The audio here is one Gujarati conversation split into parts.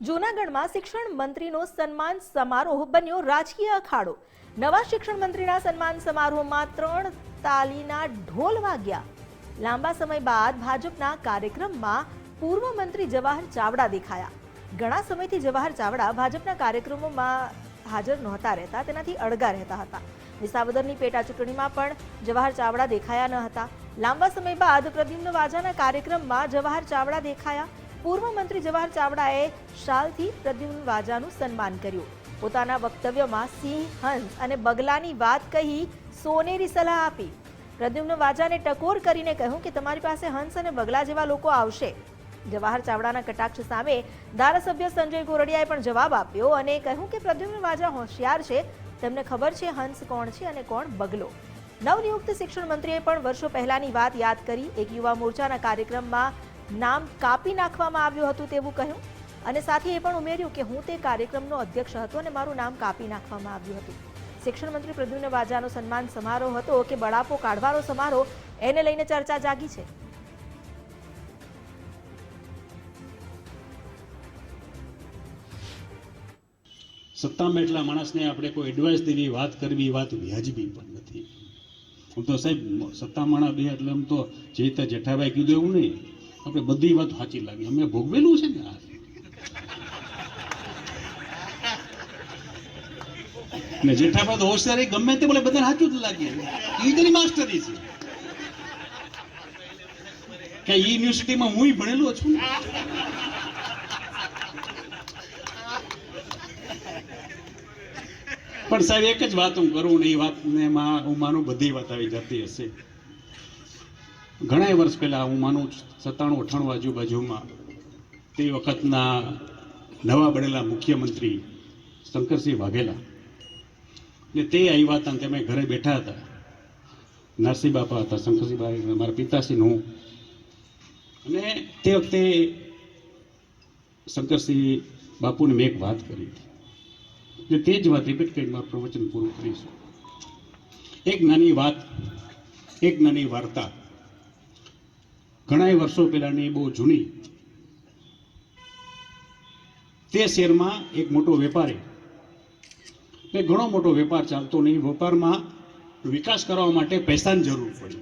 જૂનાગઢમાં શિક્ષણ મંત્રીનો સન્માન સમારોહ બન્યો રાજકીય અખાડો. નવા શિક્ષણ મંત્રીના સન્માન સમારોહમાં ત્રણ તાલીના ઢોલ વાગ્યા. લાંબા સમય બાદ ભાજપના કાર્યક્રમમાં પૂર્વ મંત્રી જવાહર ચાવડા દેખાયા. ઘણા સમયથી જવાહર ચાવડા ભાજપના કાર્યક્રમોમાં હાજર નહોતા રહેતા, તેનાથી અળગા રહેતા હતા. વિસાવદરની પેટા ચૂંટણીમાં પણ જવાહર ચાવડા દેખાયા ન હતા. લાંબા સમય બાદ પ્રદ્યુમ્ન વાજાના કાર્યક્રમમાં જવાહર ચાવડા દેખાયા. પૂર્વ મંત્રી જવાહર ચાવડાએ શાલથી પ્રદ્યુમ્ન વાજાનું સન્માન કર્યું. પોતાના વક્તવ્યમાં સિંહ, હંસ અને બગલાની વાત કહી સોનેરી સલાહ આપી. પ્રદ્યુમ્ન વાજાને ટકોર કરીને કહ્યું કે તમારી પાસે હંસ અને બગલા જેવા લોકો આવશે. જવાહર ચાવડાના કટાક્ષ સામે ધારાસભ્ય સંજય ગોરડિયાએ પણ જવાબ આપ્યો અને કહ્યું કે પ્રદ્યુમ્ન વાજા હોશિયાર છે. તેમને ખબર છે હંસ કોણ છે અને કોણ બગલો. નવનિયુક્ત શિક્ષણ મંત્રીએ પણ વર્ષો પહેલાની વાત યાદ કરી. એક યુવા મોરચાના કાર્યક્રમમાં નામ કાપી નાખવામાં આવ્યું હતું તેવું કહ્યું. અને સાથે એ પણ ઉમેર્યું કે હું તે કાર્યક્રમનો અધ્યક્ષ હતો અને મારું નામ કાપી નાખવામાં આવ્યું હતું. શિક્ષણ મંત્રી પ્રદ્યુમ્ન વાજાનો સન્માન સમારોહ હતો કે બળાપો કાઢવાનો સમારોહ એને લઈને ચર્ચા જાગી છે. સત્તામાં એટલા માણસને આપણે કોઈ એડવાઇસ દેવી, વાત કરવી વાત વ્યાજબી પણ નથી. હું તો સાહેબ સત્તા માણા બે એટલે આમ તો જે રીતે જેઠાભાઈ કીધું એવું નહીં. આપણે બધી વાત સાચી લાગી. અમે ભોગવેલું છે ને આ. ને જેઠાભાઈ હોશિયારી ગમે તે બોલે બધાને સાચું જ લાગે. એ માસ્ટરી છે. કે યુનિવર્સિટીમાં હું ભણેલો છું. પણ સાહેબ, એક જ વાત હું કરું ને એ વાતને માં હું માનું બધી વાત આવી જતી હશે. ઘણા વર્ષ પહેલાં હું માનું સત્તાણું અઠાણું આજુબાજુમાં તે વખતના નવા બનેલા મુખ્યમંત્રી શંકરસિંહ વાઘેલા. ને તે આવ્યા હતા ને તમે ઘરે બેઠા હતા. નરસિંહ બાપા હતા, શંકરસિંહભાઈ મારા પિતાશ્રીનું હું. અને તે વખતે શંકરસિંહ બાપુને મેં એક વાત કરી હતી. ને તે જ વાત રિપીટ કરીને મારું પ્રવચન પૂરું કરીશું. એક નાની વાત, એક નાની વાર્તા ઘણા વર્ષો પહેલાની બહુ જૂની. તે શહેરમાં એક મોટો વેપારી. ને ઘણો મોટો વેપાર ચાલતો નહીં, વેપારમાં વિકાસ કરવા માટે પૈસાની જરૂર પડી.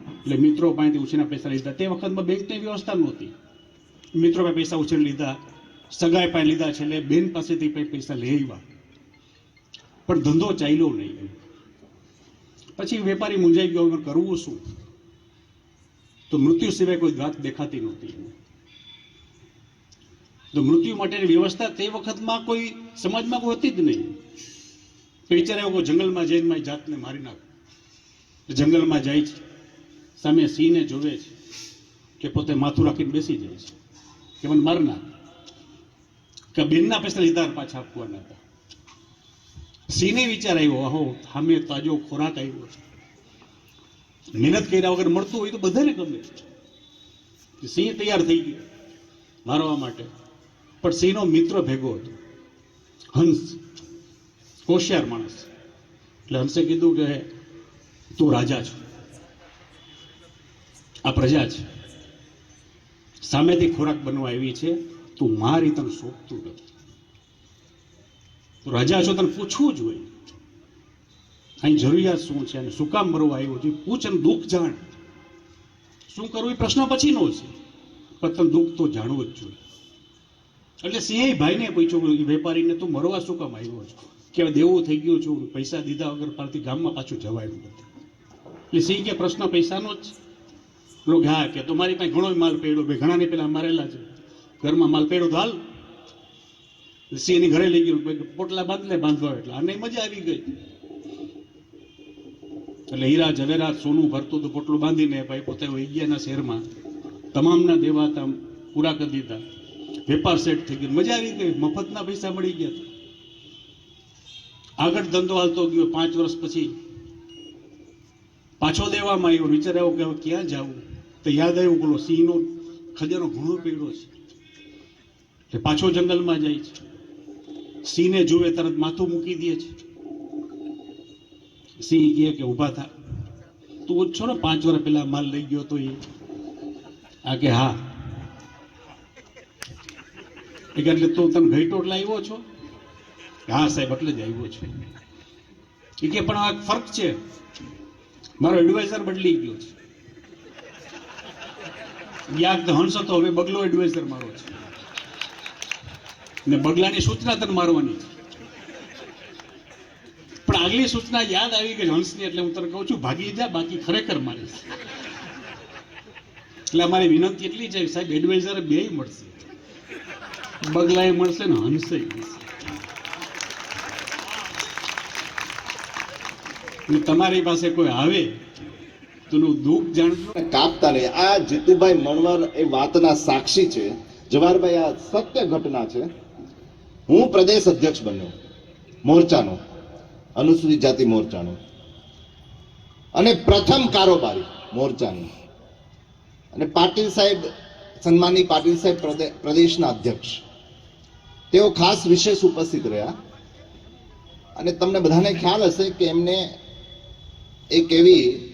એટલે મિત્રો પાસેથી ઉછીના પૈસા લીધા. તે વખતમાં બેંકની વ્યવસ્થા નહોતી. મિત્રો પાસે પૈસા ઉછીને લીધા, સગાઈ પાસે લીધા છે એટલે બેન પાસેથી પૈસા આવ્યા. પણ ધંધો ચાલ્યો નહીં. પછી વેપારી મૂંઝાઈ ગયો કરવું શું? તો મૃત્યુ સિવાય કોઈ ઘાત દેખાતી નહોતી તો મૃત્યુ માટેની વ્યવસ્થા તે વખતમાં કોઈ સમાજમાં હતી જ નહીં. તો વિચારે જંગલમાં જઈને મારી જાતને મારી નાખે. જંગલમાં જાય છે. સામે સિંહને જોવે છે કે પોતે માથું રાખીને બેસી જાય છે. કે મને માર નાખ. કે બેનના પૈસા લીધા પાછા આપવાના હતા. સિંહને વિચાર આવ્યો અહો સામે તાજો ખોરાક આવ્યો છે. મહેનત કર્યા વગર મળતું હોય તો બધાને ગમે. સિંહ તૈયાર થઈ ગયો મારવા માટે. પણ સિંહનો મિત્ર ભેગો હતો. હંસ. હોશિયાર માણસ. એટલે હંસે કીધું કે તું રાજા છો. આ પ્રજા છે. સામેથી ખોરાક બનવા આવી છે. તું મારી તને સોંપતું નથી. રાજા છો તને પૂછવું જોઈએ અહીં જરૂરિયાત શું છે અને શું કામ મરવા આવ્યો છે? પૂછ અને દુઃખ જાણ. શું કરવું એ પ્રશ્ન પછીનો છે. તને દુઃખ તો જાણવું જ જોઈએ. એટલે સિંહે ભાઈને પૂછ્યું વેપારીને તું મરવા શું કામ આવ્યો છો? કે દેવું થઈ ગયું છું? પૈસા દીધા વગર પારથી ગામમાં પાછું જવાયું નથી એટલે સિંહ કે, પ્રશ્ન પૈસાનો જ લોકો હા કે, તો મારી પાસે ઘણો માલ પેડો ભાઈ ઘણાને પેલા મારેલા છે. ઘરમાં માલ પેડો તો હાલ. સિંહ ઘરે લઈ ગયો. પોટલા બાંધલે બાંધવા એટલે. આને મજા આવી ગઈ. એટલે હીરા જવેરાત સોનું ભરતું હતું, પોટલું બાંધીને ભાઈ પોતે વહી ગયાના શહેરમાં તમામના દેવા હતા પૂરા કરી દીધા. વેપાર સેટ થઈ ગયો. મજા આવી ગઈ. મફતના પૈસા મળી ગયા આગળ ધંધો હાલતો ગયો પાંચ વર્ષ પછી. પાછો દેવામાં આવ્યો. વિચાર આવ્યો કે હવે ક્યાં જવું? તો યાદ આવ્યું, બોલો, સિંહનો ખજાનો ઘણો પીળો છે. એટલે પાછો જંગલમાં જાય છે. સિંહને જુએ, તરત માથું મૂકી દે છે. સિંહ કહે કે ઊભા થા. તું છો ને, પાંચ વર્ષ પહેલા માલ લઈ ગયો તો એ. આ કે હા. એટલે તું તમે ગઈ ટોટલા આવ્યો છો? હા સાહેબ, એટલે જ આવ્યો છું. એ કે પણ આ ફરક છે. મારો એડવાઇઝર બદલી ગયો છે. યાદ હંસ હતો હવે બગલો એડવાઇઝર મારો છે. ને બગલાની સૂચના તને મારવાની છે. પણ આગલી સૂચના યાદ આવી ગઈ હંસની, એટલે હું તને કહું છું, ભાગી જા, બાકી ખરેખર મારીશ. એટલે અમારી વિનંતી એટલી છે સાહેબ એડવાઇઝર બે મળશે. બગલાએ મળશે ને હંસે તમારી પાસે કોઈ આવે, તો દુઃખ જાણજો. કાપતા નહીં આ જીતુભાઈ મણવર એ વાતના સાક્ષી છે. જવાહરભાઈ, આ સત્ય ઘટના છે. હું પ્રદેશ અધ્યક્ષ બન્યો, મોરચાનો. અનુસૂચિત જાતિ મોરચાનો. અને પ્રથમ કારોબારી મોરચાનો. અને પાટીલ સાહેબ સન્માની પાટીલ સાહેબ પ્રદે- પ્રદેશના અધ્યક્ષ. તેઓ ખાસ વિશેષ ઉપસ્થિત રહ્યા. અને તમને બધાને ખ્યાલ હશે કે એમને એક એવી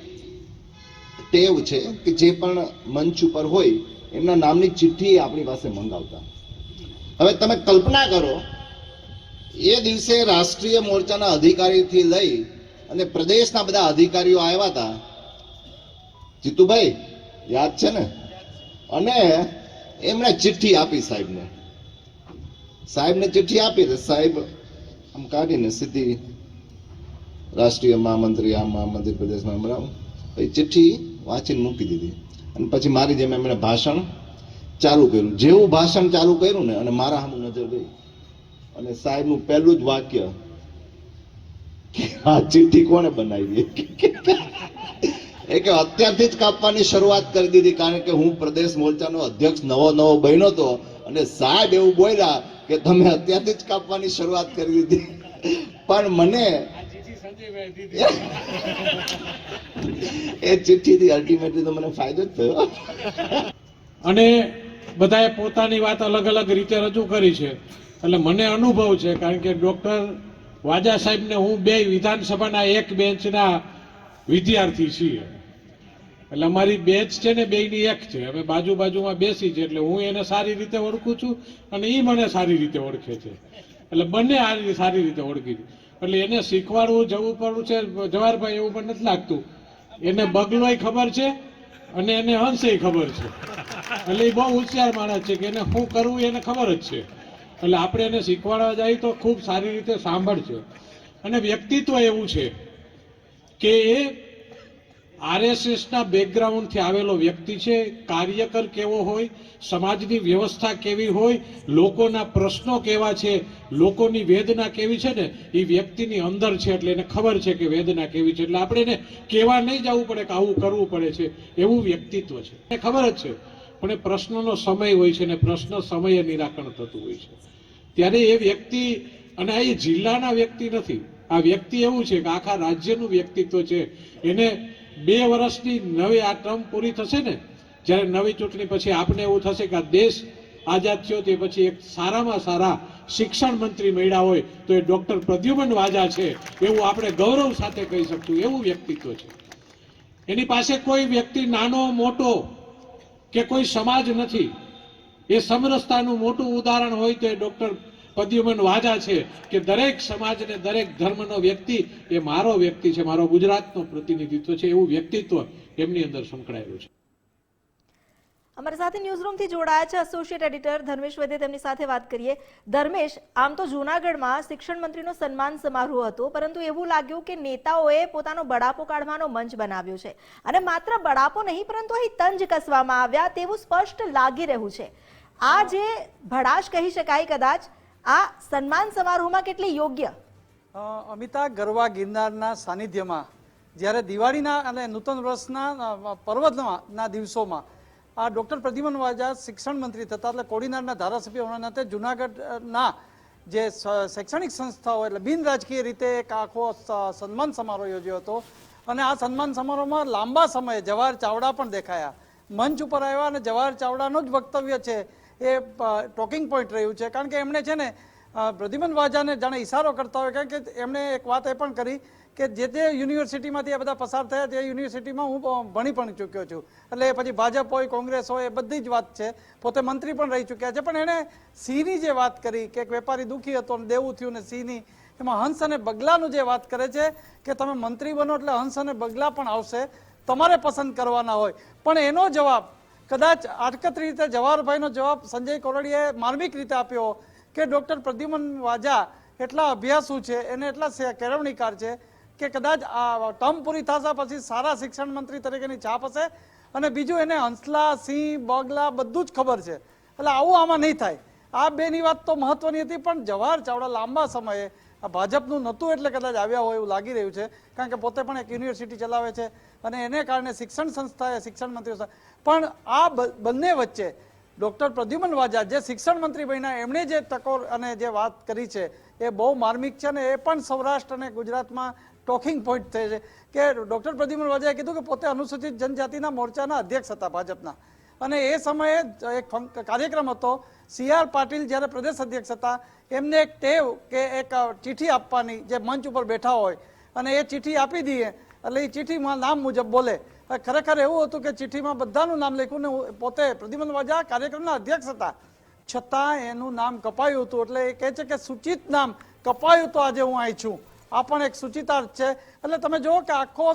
ટેવ છે કે જે પણ મંચ ઉપર હોય, એમના નામની ચિઠ્ઠી આપણી પાસે મંગાવતા. હવે તમે કલ્પના કરો એ દિવસે રાષ્ટ્રીય મોરચાના અધિકારીથી લઈ અને પ્રદેશના બધા અધિકારીઓ આવ્યા હતા. જીતુભાઈ, યાદ છે ને? અને એમણે ચિઠ્ઠી આપી સાહેબને. સાહેબને ચિઠ્ઠી આપી સાહેબ આમ કાઢીને સીધી રાષ્ટ્રીય મહામંત્રી આ મહામંત્રી પ્રદેશમાં બરાબર પછી ચિઠ્ઠી વાંચીને મૂકી દીધી. અને પછી મારી જેમ એમણે ભાષણ ચાલુ કર્યું. જેવું ભાષણ ચાલુ કર્યું ને અને મારા સામે નજર ગઈ અને સાહેબનું પહેલું જ વાક્ય આ ચીઠી કોને બનાવી? એ કે અત્યારથી જ કાપવાની શરૂઆત કરી દીધી, કારણ કે હું પ્રદેશ મોરચાનો અધ્યક્ષ નવો નવો બન્યો હતો અને સાહેબ એવું બોલ્યા કે તમે અત્યારથી જ કાપવાની શરૂઆત કરી દીધી. પણ મને એ ચિઠ્ઠીથી અલ્ટિમેટલી તો મને ફાયદો જ થયો. અને બધાએ પોતાની વાત અલગ અલગ રીતે રજૂ કરી છે. એટલે મને અનુભવ છે, કારણ કે ડોક્ટર વાજા સાહેબને હું બે વિધાનસભાના એક બેન્ચના વિદ્યાર્થી છીએ. એટલે અમારી બેચ છે ને બેયની એક છે. અમે બાજુ બાજુમાં બેસી છે, એટલે હું એને સારી રીતે ઓળખું છું અને એ મને સારી રીતે ઓળખે છે. એટલે બંને આ સારી રીતે ઓળખી છે. એટલે એને શીખવાડવું જવું પડવું છે, જવાહરભાઈ, એવું પણ નથી લાગતું. એને બગલોય ખબર છે અને એને હંસે ખબર છે. એટલે એ બહુ હોશિયાર માણસ છે કે એને શું કરવું એને ખબર જ છે. એટલે આપણે એને શીખવાડવા જાય તો ખૂબ સારી રીતે સાંભળશે અને વ્યક્તિત્વ એવું છે કે એ આરએસએસના બેકગ્રાઉન્ડથી આવેલો વ્યક્તિ છે, કાર્યકર કેવો હોય, સમાજની વ્યવસ્થા કેવી હોય, લોકોના પ્રશ્નો કેવા છે, લોકોની વેદના કેવી છે ને, એ વ્યક્તિની અંદર છે એટલે એને ખબર છે કે વેદના કેવી છે. એટલે આપણે એને કહેવા નહીં જવું પડે કે આવું કરવું પડે છે, એવું વ્યક્તિત્વ છે. એને ખબર જ છે, પણ એ પ્રશ્નનો સમય હોય છે ને પ્રશ્ન સમયે નિરાકરણ થતું હોય છે. ત્યારે એ વ્યક્તિ અને આ એ જિલ્લાના વ્યક્તિ નથી. આ વ્યક્તિ એવું છે કે આખા રાજ્યનું વ્યક્તિત્વ છે. એને બે વર્ષની નવી આ ટર્મ પૂરી થશે ને, જ્યારે નવી ચૂંટણી પછી આપને એવું થશે કે આ દેશ આઝાદ થયો તે પછી એક સારામાં સારા શિક્ષણ મંત્રી મળ્યા હોય તો એ ડોક્ટર પ્રદ્યુમન વાજા છે એવું આપણે ગૌરવ સાથે કહી શકતું, એવું વ્યક્તિત્વ છે. એની પાસે કોઈ વ્યક્તિ નાનો, મોટો કે કોઈ સમાજ નથી. એ સમરસતાનું મોટું ઉદાહરણ હોય તો એ ડોક્ટર પદ્યુમન વાજા છે કે દરેક સમાજ અને દરેક ધર્મનો વ્યક્તિ એ મારો વ્યક્તિ છે, મારો ગુજરાતનો પ્રતિનિધિત્વ છે, એવું વ્યક્તિત્વ એમની અંદર સંકળાયેલું છે. અમારા સાથે ન્યૂઝરૂમથી જોડાયા છે એસોસિએટ એડિટર ધર્મેશ વૈદ્ય. તેમની સાથે વાત કરીએ. ધર્મેશ, આમ તો જૂનાગઢમાં શિક્ષણ મંત્રીનો સન્માન સમારોહ હતો, પરંતુ એવું લાગ્યું કે નેતાઓએ પોતાનો બડાપો કાઢવાનો મંચ બનાવ્યો છે. અને માત્ર બડાપો નહીં, પરંતુ અહીં તંજ કસવામાં આવ્યા તેવું સ્પષ્ટ લાગી રહ્યું છે. આ જે ભડાશ કહી શકાય કદાચ, આ સન્માન સમારોહમાં કેટલી યોગ્ય? અમિતા ગરવા ગિરનારના સાનિધ્યમાં, જ્યારે દિવાળીના અને નૂતન વર્ષના પર્વના દિવસોમાં, આ ડૉક્ટર પ્રદ્યુમન વાજા શિક્ષણ મંત્રી થતા એટલે કોડીનારના ધારાસભ્ય હોવાના નાતે જુનાગઢના જે શૈક્ષણિક સંસ્થાઓ એટલે બિન રાજકીય રીતે એક આખો સન્માન સમારોહ યોજ્યો હતો. અને આ સન્માન સમારોહમાં લાંબા સમયે જવાહર ચાવડા પણ દેખાયા. મંચ ઉપર આવ્યા અને જવાહર ચાવડાનું જ વક્તવ્ય છે. એ ટોકિંગ પોઈન્ટ રહ્યું છે. કારણ કે એમણે છે ને પ્રદ્યુમન વાજાને જાણે ઇશારો કરતા હોય, કારણ કે એમણે એક વાત એ પણ કરી કે જે તે યુનિવર્સિટીમાંથી આ બધા પસાર થયા તે યુનિવર્સિટીમાં હું ભણી પણ ચૂક્યો છું. એટલે પછી ભાજપ હોય, કોંગ્રેસ હોય, એ બધી જ વાત છે. પોતે મંત્રી પણ રહી ચૂક્યા છે. પણ એણે સિંહની જે વાત કરી કે એક વેપારી દુઃખી હતો અને દેવું થયું ને સિંહની એમાં હંસ અને બગલાનું જે વાત કરે છે કે તમે મંત્રી બનો એટલે હંસ અને બગલા પણ આવશે, તમારે પસંદ કરવાના હોય. પણ એનો જવાબ કદાચ આટકત રીતે જવાહરભાઈનો જવાબ સંજય કોરડીએ માર્મિક રીતે આપ્યો કે ડૉક્ટર પ્રદ્યુમન વાજા એટલા અભ્યાસુ છે, એને એટલા કેળવણીકાર છે કે કદાચ આ ટર્મ પૂરી થશે પછી સારા શિક્ષણ મંત્રી તરીકેની છાપ હશે અને બીજું એને હંસલા, સિંહ, બગલા બધું જ ખબર છે. એટલે આવું આમાં નહીં થાય. આ બેની વાત તો મહત્વની હતી, પણ જવાહર ચાવડા લાંબા સમયે આ ભાજપનું નહોતું એટલે કદાચ આવ્યા હોય એવું લાગી રહ્યું છે. કારણ કે પોતે પણ એક યુનિવર્સિટી ચલાવે છે. અને એને કારણે શિક્ષણ સંસ્થાએ શિક્ષણ મંત્રી છે. પણ આ બંને વચ્ચે ડૉક્ટર પ્રદ્યુમન વાજા જે શિક્ષણ મંત્રી બન્યા, એમણે જે ટકોર અને જે વાત કરી છે, એ બહુ માર્મિક છે અને એ પણ સૌરાષ્ટ્ર અને ગુજરાતમાં ટોકિંગ પોઈન્ટ થઈ છે કે ડૉક્ટર પ્રદ્યુમન વાજાએ કીધું કે પોતે અનુસૂચિત જનજાતિના મોરચાના અધ્યક્ષ હતા ભાજપના અને એ સમયે એક કાર્યક્રમ હતો, સી આર પાટીલ જ્યારે પ્રદેશ અધ્યક્ષ હતા, એમને એક ટેવ કે એક ચીઠી આપવાની જે મંચ ઉપર બેઠા હોય અને એ ચિઠ્ઠી આપી દઈએ એટલે એ ચિઠ્ઠીમાં નામ મુજબ બોલે. ખરેખર એવું હતું કે ચિઠ્ઠીમાં બધાનું નામ લખ્યું ને પોતે પ્રદ્યુમન વાજા કાર્યક્રમના અધ્યક્ષ હતા. છતાં એનું નામ કપાયું હતું. એટલે એ કહે છે કે સૂચિત નામ કપાયું તો આજે હું અહીં છું. આ પણ એક સૂચિતાર્થ છે. એટલે તમે જુઓ કે આખો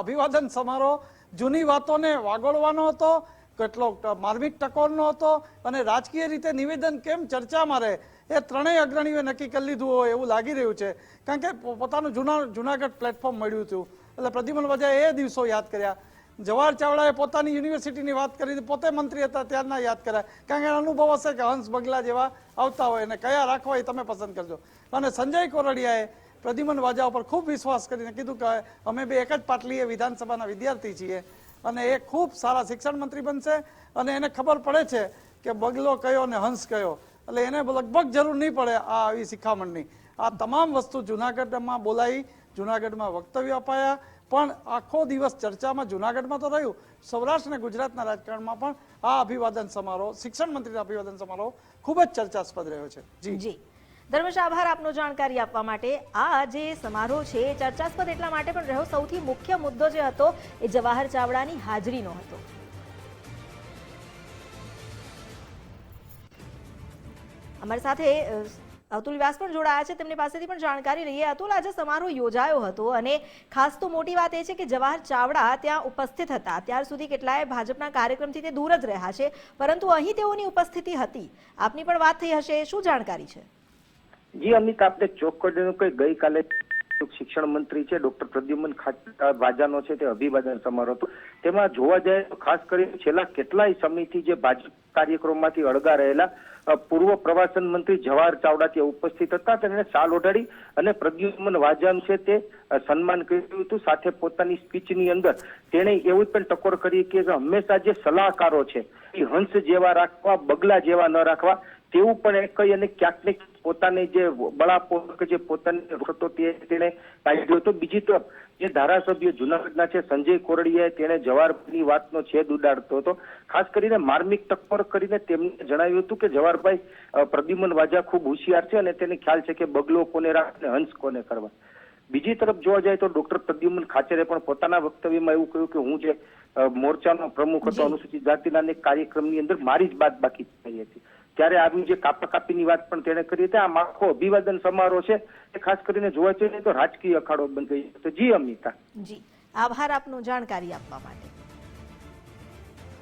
અભિવાદન સમારોહ જૂની વાતોને વાગોળવાનો હતો, કેટલો માર્મિક ટકોરનો હતો અને રાજકીય રીતે નિવેદન કેમ ચર્ચામાં રહે? એ ત્રણેય અગ્રણીઓએ નક્કી કરી લીધું હોય એવું લાગી રહ્યું છે. કારણ કે પોતાનું જૂના, જુનાગઢ પ્લેટફોર્મ મળ્યું હતું. એટલે પ્રદ્યુમન વાજાએ એ દિવસો યાદ કર્યા. જવાહર ચાવડાએ પોતાની યુનિવર્સિટીની વાત કરી, પોતે મંત્રી હતા, ત્યારના યાદ કર્યા. કારણ કે અનુભવ હશે કે હંસ બગલા જેવા આવતા હોય અને કયા રાખવા એ તમે પસંદ કરજો. અને સંજય કોરડિયાએ પ્રદ્યુમન વાજા ઉપર ખૂબ વિશ્વાસ કરીને કીધું કે અમે બે એક જ પાટલીએ વિધાનસભાના વિદ્યાર્થી છીએ અને એ ખૂબ સારા શિક્ષણ મંત્રી બનશે અને એને ખબર પડે છે કે બગલો કયો અને હંસ કયો. એટલે એને લગભગ જરૂર નહીં પડે આ આવી શિખામણની. આ તમામ વસ્તુ જુનાગઢમાં બોલાઈ જુનાગઢમાં વક્તવ્ય અપાયા. પણ આખો દિવસ ચર્ચામાં જુનાગઢમાં તો રહ્યું. સૌરાષ્ટ્ર અને ગુજરાતના રાજકારણમાં પણ આ અભિવાદન સમારોહ, શિક્ષણ મંત્રીના અભિવાદન સમારોહ ખૂબ જ ચર્ચાસ્પદ રહ્યો છે. જી. જી. ધર્મેશ, આભાર આપનો જાણકારી આપવા માટે. આ જે સમારોહ છે ચર્ચાસ્પદ એટલા માટે પણ રહ્યો. સૌથી મુખ્ય મુદ્દો જે હતો, એ જવાહર ચાવડાની હાજરીનો હતો. અમારી સાથે અતુલ વ્યાસ પણ જોડાયા છે. તેમની પાસેથી પણ જાણકારી લઈએ. અતુલ, આજે સમારોહ યોજાયો હતો અને ખાસ તો મોટી વાત એ છે કે જવાહર ચાવડા ત્યાં ઉપસ્થિત હતા. ત્યાર સુધી કેટલાય ભાજપના કાર્યક્રમથી તે દૂર જ રહ્યા છે. પરંતુ અહીં તેઓની ઉપસ્થિતિ હતી. આપની પણ વાત થઈ હશે. શું જાણકારી છે? જી, અમિત આપણે ચોક્કસ કે ગઈકાલે શિક્ષણ મંત્રી છે, ડોક્ટર પ્રદ્યુમન વાજાનો છે, તે અભિવાદન સમારોહ હતો. તેમાં જોવા જાય તો ખાસ કરીને છેલ્લા કેટલાય સમયથી જે ભાજપ કાર્યક્રમમાંથી અળગા રહેલા પૂર્વ પ્રવાસન મંત્રી જવાહર ચાવડા ત્યાં ઉપસ્થિત હતા તેને શાલ ઓઢાડી અને પ્રદ્યુમન વાજન છે તે સન્માન કર્યું હતું. સાથે પોતાની સ્પીચની અંદર તેણે એવું પણ ટકોર કરી કે હંમેશા જે સલાહકારો છે, એ હંસ જેવા રાખવા, બગલા જેવા ન રાખવા તેવું પણ એ કહી અને ક્યાંક ને પોતાની જે બળાપો કે જે પોતાની હતો તે કાઢ્યો હતો. બીજી તરફ જે ધારાસભ્ય જુનાગઢના છે સંજય કોરડીયાએ તેણે જવાહરભાઈની વાતનો છેદ ઉડાડતો હતો. ખાસ કરીને માર્મિક ટક્કર કરીને તેમને જણાવ્યું હતું કે જવાહરભાઈ પ્રદ્યુમન વાજા ખૂબ હોશિયાર છે અને તેને ખ્યાલ છે કે બગલો કોને રાખે અને હંસ કોને કરવા. બીજી તરફ જોવા જાય તો ડોક્ટર પ્રદ્યુમન ખાચરે પણ પોતાના વક્તવ્યમાં એવું કહ્યું કે હું જે મોરચાનો પ્રમુખ હતો અનુસૂચિત જાતિના કાર્યક્રમની અંદર મારી જ બાદ બાકી થઈ હતી. ત્યારે આવી જે કાપા કાપીની વાત પણ તેણે કરી હતી. આ આખો અભિવાદન સમારોહ છે. એ ખાસ કરીને જોવા જઈએ તો રાજકીય અખાડો બની ગઈ તો જી, અમિતા. જી. આભાર આપનો જાણકારી આપવા માટે.